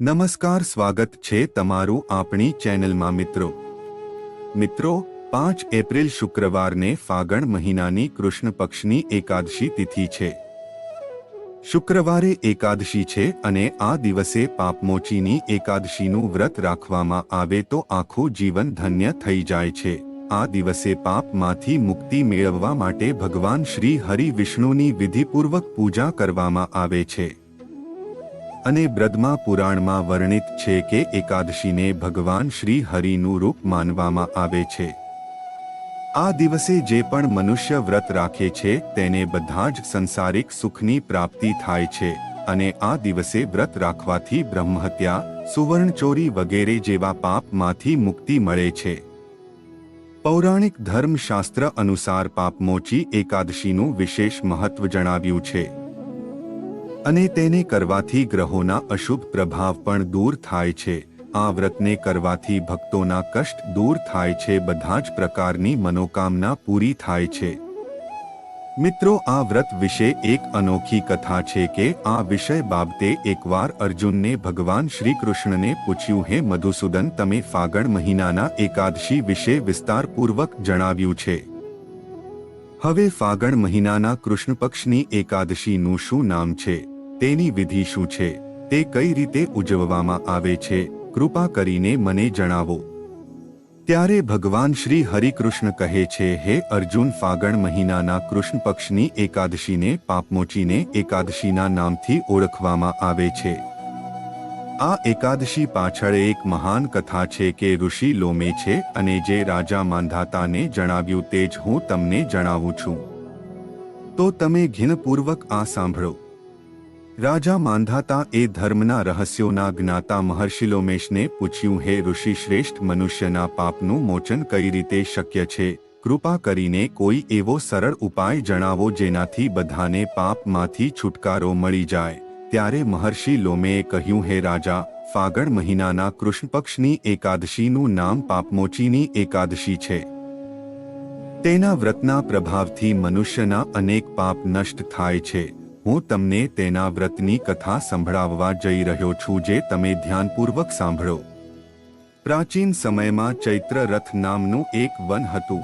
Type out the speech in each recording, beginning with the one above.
નમસ્કાર, સ્વાગત છે તમારું આપણી ચેનલમાં મિત્રો. મિત્રો, પાંચ એપ્રિલ શુક્રવારને ફાગણ મહિનાની કૃષ્ણ પક્ષની એકાદશી તિથિ છે. શુક્રવારે એકાદશી છે અને આ દિવસે પાપમોચીની એકાદશીનું વ્રત રાખવામાં આવે તો આખું જીવન ધન્ય થઈ જાય છે. આ દિવસે પાપમાંથી મુક્તિ મેળવવા માટે ભગવાન શ્રી હરિ વિષ્ણુની વિધિપૂર્વક પૂજા કરવામાં આવે છે. અને બ્રદમા પુરાણમાં વર્ણિત છે કે એકાદશીને ભગવાન શ્રી હરિનું રૂપ માનવામાં આવે છે. આ દિવસે જે પણ મનુષ્ય વ્રત રાખે છે, તેને બધા જ સંસારિક સુખની પ્રાપ્તિ થાય છે અને આ દિવસે વ્રત રાખવાથી બ્રહ્મહત્યા સુવર્ણચોરી વગેરે જેવા પાપમાંથી મુક્તિ મળે છે. પૌરાણિક ધર્મશાસ્ત્ર અનુસાર પાપમોચી એકાદશીનું વિશેષ મહત્વ જણાવ્યું છે. અને તેને કરવાથી ગ્રહોના અશુભ પ્રભાવ પણ દૂર થાય છે. આ વ્રતને કરવાથી ભક્તોના કષ્ટ દૂર થાય છે, બધા જ પ્રકારની મનોકામના પૂરી થાય છે. મિત્રો, આ વ્રત વિશે એક અનોખી કથા છે કે આ વિષય બાબતે એકવાર અર્જુનને ભગવાન શ્રી કૃષ્ણને પૂછ્યું, હે મધુસૂદન, તમે ફાગણ મહિનાના એકાદશી વિશે વિસ્તારપૂર્વક જણાવ્યું છે. હવે ફાગણ મહિનાના કૃષ્ણ પક્ષની એકાદશીનું શું નામ છે? તેની વિધિ શું છે? તે કઈ રીતે ઉજવવામાં આવે છે? કૃપા કરીને મને જણાવો. ત્યારે ભગવાન શ્રી હરિકૃષ્ણ કહે છે, હે અર્જુન, ફાગણ મહિનાના કૃષ્ણ પક્ષની એકાદશીને પાપમોચીને એકાદશીના નામથી ઓળખવામાં આવે છે. આ એકાદશી પાછળ એક મહાન કથા છે કે ઋષિ લોમે છે અને જે રાજા માંધાતાને જણાવ્યું તે જ હું તમને જણાવું છું. તો તમે ઘીનપૂર્વક આ સાંભળો. રાજા માંધાતા એ ધર્મના રહસ્યોના જ્ઞાતા મહર્ષિલોમેશને પૂછ્યું, હે ઋષિ શ્રેષ્ઠ મનુષ્યના પાપનું મોચન કઈ રીતે શક્ય છે? કૃપા કરીને કોઈ એવો સરળ ઉપાય જણાવો જેનાથી બધાને પાપમાંથી છુટકારો મળી જાય. ત્યારે મહર્ષિ લોમેએ કહ્યું, હે રાજા, ફાગણ મહિનાના કૃષ્ણ પક્ષની એકાદશીનું નામ પાપમોચીની એકાદશી છે. તેના વ્રતના પ્રભાવથી મનુષ્યના અનેક પાપ નષ્ટ થાય છે. હું તમને તેના વ્રતની કથા સંભળાવવા જઈ રહ્યો છું, જે તમે ધ્યાનપૂર્વક સાંભળો. પ્રાચીન સમયમાં ચૈત્ર રથ નામનું એક વન હતું.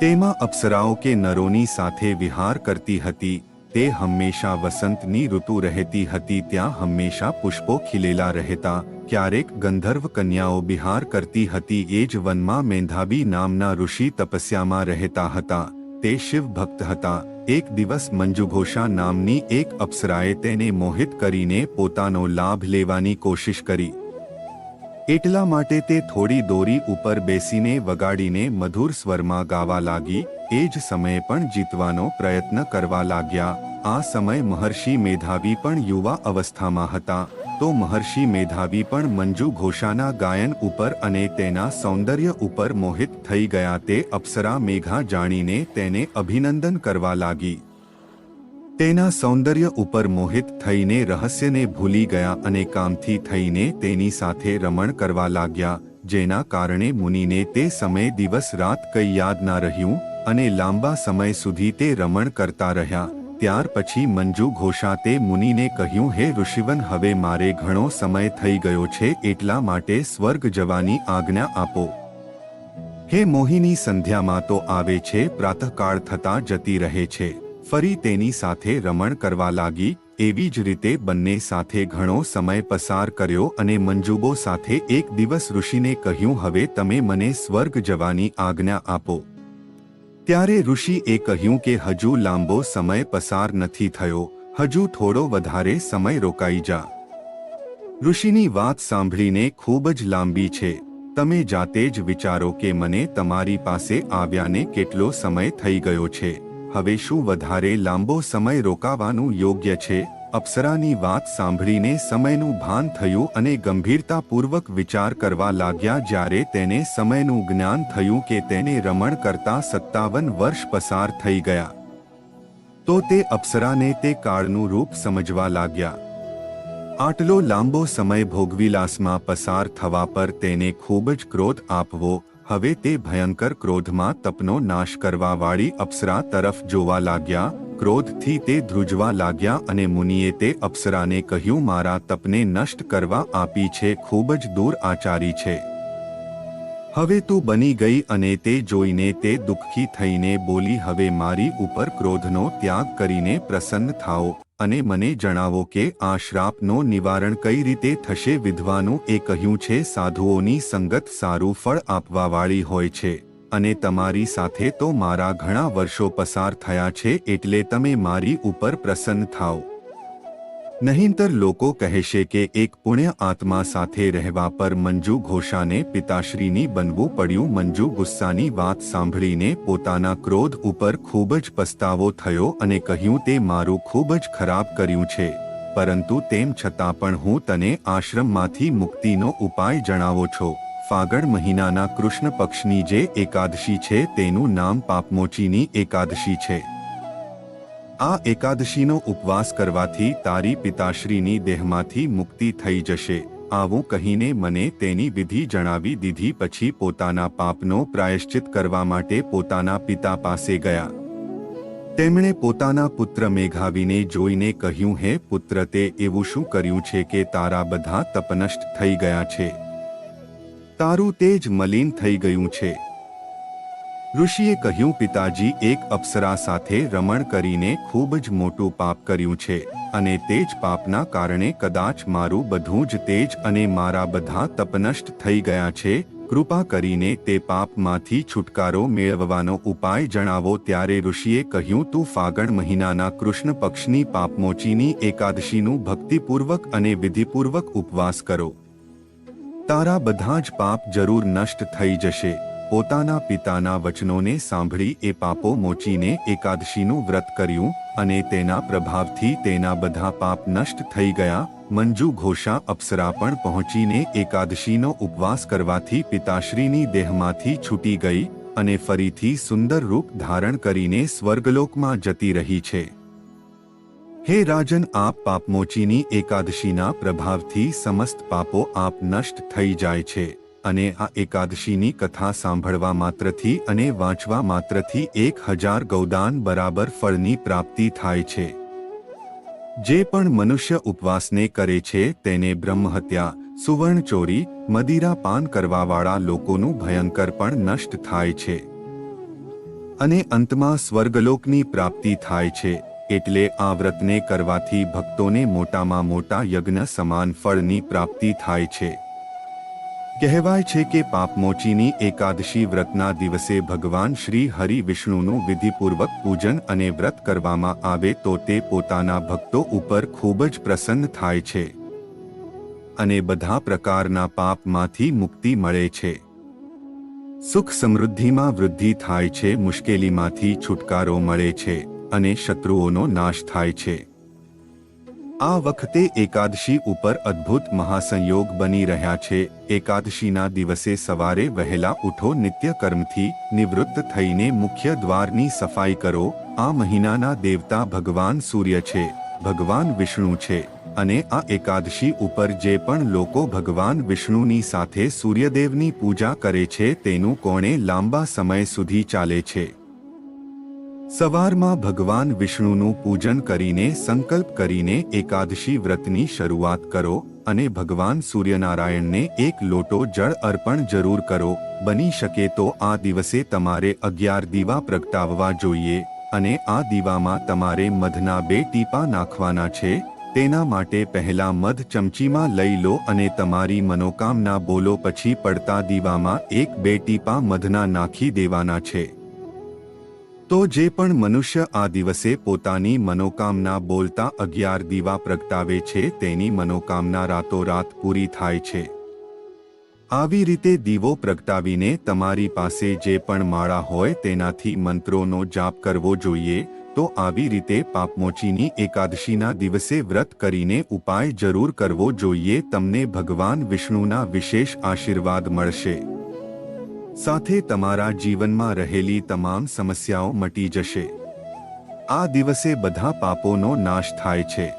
તેમાં અપ્સરાઓ કે નરોની સાથે વિહાર કરતી હતી. તે હંમેશા વસંતની ઋતુ રહેતી હતી, ત્યાં હંમેશા પુષ્પો ખીલેલા રહેતા. ક્યારેક ગંધર્વ કન્યાઓ બિહાર કરતી હતી, એ જ વનમાં મેંધાબી નામના ઋષિ તપસ્યામાં રહેતા હતા. તે શિવ ભક્ત હતા. એક દિવસ મંજુઘોષા નામની એક અપ્સરાએ તેને મોહિત કરીને પોતાનો લાભ લેવાની કોશિશ કરી. એટલા માટે તે થોડી દોરી ઉપર બેસીને વગાડીને મધુર સ્વરમાં ગાવા લાગી એ જ સમયે પણ જીતવાનો પ્રયત્ન કરવા લાગ્યા. આ સમય મહર્ષિ મેધાવી પણ યુવા અવસ્થામાં હતા. તો મહર્ષિ મેધાવી પણ મંજુ ઘોષાના ગાયન ઉપર અને તેના સૌંદર્ય ઉપર મોહિત થઈ ગયા તે અપ્સરા મેઘા જાણીને તેને અભિનંદન કરવા લાગી. તેના સૌંદર્ય ઉપર મોહિત થઈને રહસ્યને ભૂલી ગયા અને કામથી થઈને તેની સાથે રમણ કરવા લાગ્યા. જેના કારણે મુનિને તે સમયે દિવસ રાત કઈ યાદ ના રહ્યું અને લાંબા સમય સુધી તે રમણ કરતા રહ્યા. ત્યાર પછી મંજુ ઘોષા તે મુનિને કહ્યું, હે ઋષિવન, હવે મારે ઘણો સમય થઈ ગયો છે, એટલા માટે સ્વર્ગ જવાની આજ્ઞા આપો. હે મોહિની, સંધ્યામાં તો આવે છે, પ્રાતઃકાળ થતા જતી રહે છે. ફરી તેની સાથે રમણ કરવા લાગી. એવી જ રીતે બંને સાથે ઘણો સમય પસાર કર્યો અને મંજુબો સાથે એક દિવસ ઋષિને કહ્યું, હવે તમે મને સ્વર્ગ જવાની આજ્ઞા આપો. ત્યારે ઋષિએ કહ્યું કે, હજુ લાંબો સમય પસાર નથી થયો. હજુ થોડો વધારે સમય રોકાઈ જા. ઋષિની વાત સાંભળીને ખૂબ જ લાંબી છે. તમે જાતે જ વિચારો કે મને તમારી પાસે આવ્યાને કેટલો સમય થઈ ગયો છે. હવે શું વધારે લાંબો સમય રોકાવાનું યોગ્ય છે? અપ્સરાની વાત સાંભળીને સમયનું ભાન થયું અને ગંભીરતાપૂર્વક વિચાર કરવા લાગ્યા જ્યારે તેને સમયનું જ્ઞાન થયું કે તેને રમણ કરતા સત્તાવન વર્ષ પસાર થઈ ગયા. તો તે અપ્સરાને તે કાળનું રૂપ સમજવા લાગ્યા. આટલો લાંબો સમય ભોગવિલાસમાં પસાર થવા પર તેને ખૂબ જ ક્રોધ આપવો હવે તે ભયંકર ક્રોધમાં તપનો નાશ કરવાવાળી અપ્સરા તરફ જોવા લાગ્યા. ક્રોધથી તે ધ્રુજવા લાગ્યા અને મુનિએ તે અપ્સરાને કહ્યું, મારા તપને નષ્ટ કરવા આપી છે, ખૂબ જ દૂર આચારી છે. હવે તું બની ગઈ અને તે જોઈને તે દુઃખી થઈને બોલી, હવે મારી ઉપર ક્રોધનો ત્યાગ કરીને પ્રસન્ન થાઓ. અને મને જણાવો કે આ શ્રાપનો નિવારણ કઈ રીતે થશે વિધવાનું એ કહ્યું છે. સાધુઓની સંગત સારું ફળ આપવાવાળી હોય છે અને તમારી સાથે તો મારા ઘણા વર્ષો પસાર થયા છે એટલે તમે મારી ઉપર પ્રસન્ન થાઓ. નહીંતર લોકો કહેશે કે એક પુણ્ય આત્મા સાથે રહેવા પર મંજુ ઘોષાને પિતાશ્રીની બનવું પડ્યું. મંજુ ગુસ્સાની વાત સાંભળીને પોતાના ક્રોધ ઉપર ખૂબ જ પસ્તાવો થયો અને કહ્યું, તે મારું ખૂબ જ ખરાબ કર્યું છે. પરંતુ તેમ છતાં પણ હું તને આશ્રમમાંથી મુક્તિનો ઉપાય જણાવો છો. ફાગણ મહિનાના કૃષ્ણ પક્ષની જે એકાદશી છે તેનું નામ પાપમોચીની એકાદશી છે. આ એકાદશીનો ઉપવાસ કરવાથી તારી પિતાશ્રીની દેહમાંથી મુક્તિ થઈ જશે. આવું કહીને મને તેની વિધિ જણાવી દીધી પછી પોતાના પાપનો પ્રાયશ્ચિત કરવા માટે પોતાના પિતા પાસે ગયા. તેમણે પોતાના પુત્ર મેઘાવીને જોઈને કહ્યું, હે પુત્ર, તે એવું શું કર્યું છે કે તારા બધા તપનષ્ટ થઈ ગયા છે? તારું તેજ મલિન થઈ ગયું છે. ઋષિએ કહ્યું, પિતાજી, એક અપ્સરા સાથે રમણ કરીને ખૂબ જ મોટું પાપ કર્યું છે અને તે જ પાપના કારણે કદાચ મારું બધું જ તેજ અને મારા બધા તપનષ્ટ થઈ ગયા છે. કૃપા કરીને તે પાપમાંથી છુટકારો મેળવવાનો ઉપાય જણાવો. ત્યારે ઋષિએ કહ્યું, તું ફાગણ મહિનાના કૃષ્ણ પક્ષની પાપમોચીની એકાદશીનું ભક્તિપૂર્વક અને વિધિપૂર્વક ઉપવાસ કરો. તારા બધા જ પાપ જરૂર નષ્ટ થઈ જશે. પોતાના પિતાના વચનોને સાંભળી એ પાપો મોચીને એકાદશીનું વ્રત કર્યું અને તેના પ્રભાવથી તેના બધા પાપ નષ્ટ થઈ ગયા. મંજુ ઘોષા અપ્સરા પણ પહોંચીને એકાદશીનો ઉપવાસ કરવાથી પિતાશ્રીની દેહમાંથી છૂટી ગઈ અને ફરીથી સુંદર રૂપ ધારણ કરીને સ્વર્ગલોકમાં જતી રહી છે. હે રાજન, આપ પાપમોચીની એકાદશીના પ્રભાવથી સમસ્ત પાપો આપ નષ્ટ થઈ જાય છે. અને આ એકાદશીની કથા સાંભળવા માત્રથી અને વાંચવા માત્રથી એક હજાર ગૌદાન બરાબર ફળની પ્રાપ્તિ થાય છે. જે પણ મનુષ્ય ઉપવાસને કરે છે તેને બ્રહ્મહત્યા સુવર્ણ ચોરી મદિરા પાન કરવાવાળા લોકોનું ભયંકર પણ નષ્ટ થાય છે. અને અંતમાં સ્વર્ગલોકની પ્રાપ્તિ થાય છે, એટલે આ વ્રતને કરવાથી ભક્તોને મોટામાં મોટા યજ્ઞ સમાન ફળની પ્રાપ્તિ થાય છે. કહેવાય છે કે પાપમોચીની એકાદશી વ્રતના દિવસે ભગવાન શ્રી હરિ વિષ્ણુનું વિધિપૂર્વક પૂજન અને વ્રત કરવામાં આવે તો તે પોતાના ભક્તો ઉપર ખૂબ જ પ્રસન્ન થાય છે. અને બધા પ્રકારના પાપમાંથી મુક્તિ મળે છે. સુખ સમૃદ્ધિમાં વૃદ્ધિ થાય છે, મુશ્કેલીમાંથી છુટકારો મળે છે અને શત્રુઓનો નાશ થાય છે. આ વખતે એકાદશી ઉપર અદ્ભુત મહાસંયોગ બની રહ્યા છે. એકાદશીના દિવસે સવારે વહેલા ઉઠો નિત્ય કર્મથી નિવૃત્ત થઈને મુખ્ય દ્વારની સફાઈ કરો. આ મહિનાના દેવતા ભગવાન સૂર્ય છે. ભગવાન વિષ્ણુ છે અને આ એકાદશી ઉપર જે પણ લોકો ભગવાન વિષ્ણુની સાથે સૂર્યદેવની પૂજા કરે છે તેનું કોણે લાંબા સમય સુધી ચાલે છે. સવારમાં ભગવાન વિષ્ણુનું પૂજન કરીને સંકલ્પ કરીને એકાદશી વ્રતની શરૂઆત કરો અને ભગવાન સૂર્યનારાયણને એક લોટો જળ અર્પણ જરૂર કરો. બની શકે તો આ દિવસે તમારે અગિયાર દીવા પ્રગટાવવા જોઈએ અને આ દીવામાં તમારે મધના બે ટીપા નાખવાના છે. તેના માટે પહેલા મધ ચમચીમાં લઈ લો અને તમારી મનોકામના બોલો પછી પડતા દીવામાં એક બે ટીપા મધના નાખી દેવાના છે. તો જે પણ મનુષ્ય આ દિવસે પોતાની મનોકામના બોલતા અગિયાર દીવા પ્રગટાવે છે, તેની મનોકામના રાતોરાત પૂરી થાય છે. આવી રીતે દીવો પ્રગટાવીને તમારી પાસે જે પણ માળા હોય તેનાથી મંત્રોનો જાપ કરવો જોઈએ, તો આવી રીતે પાપમોચીની એકાદશીના દિવસે વ્રત કરીને ઉપાય જરૂર કરવો જોઈએ, તમને ભગવાન વિષ્ણુના વિશેષ આશીર્વાદ મળશે. સાથે તમારા જીવનમાં રહેલી તમામ સમસ્યાઓ મટી જશે. આ દિવસે બધા પાપોનો નાશ થાય છે.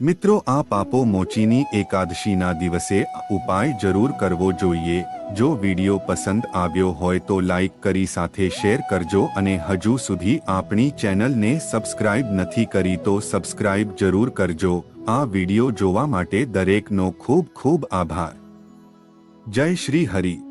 મિત્રો, આ પાપો મોચીની એકાદશીના દિવસે ઉપાય જરૂર કરવો જોઈએ. જો વિડિયો પસંદ આવ્યો હોય તો લાઈક કરી સાથે શેર કરજો અને હજુ સુધી આપણી ચેનલને સબસ્ક્રાઇબ નથી કરી તો સબસ્ક્રાઇબ જરૂર કરજો. આ વિડિયો જોવા માટે દરેકનો ખૂબ ખૂબ આભાર. જય શ્રી હરિ.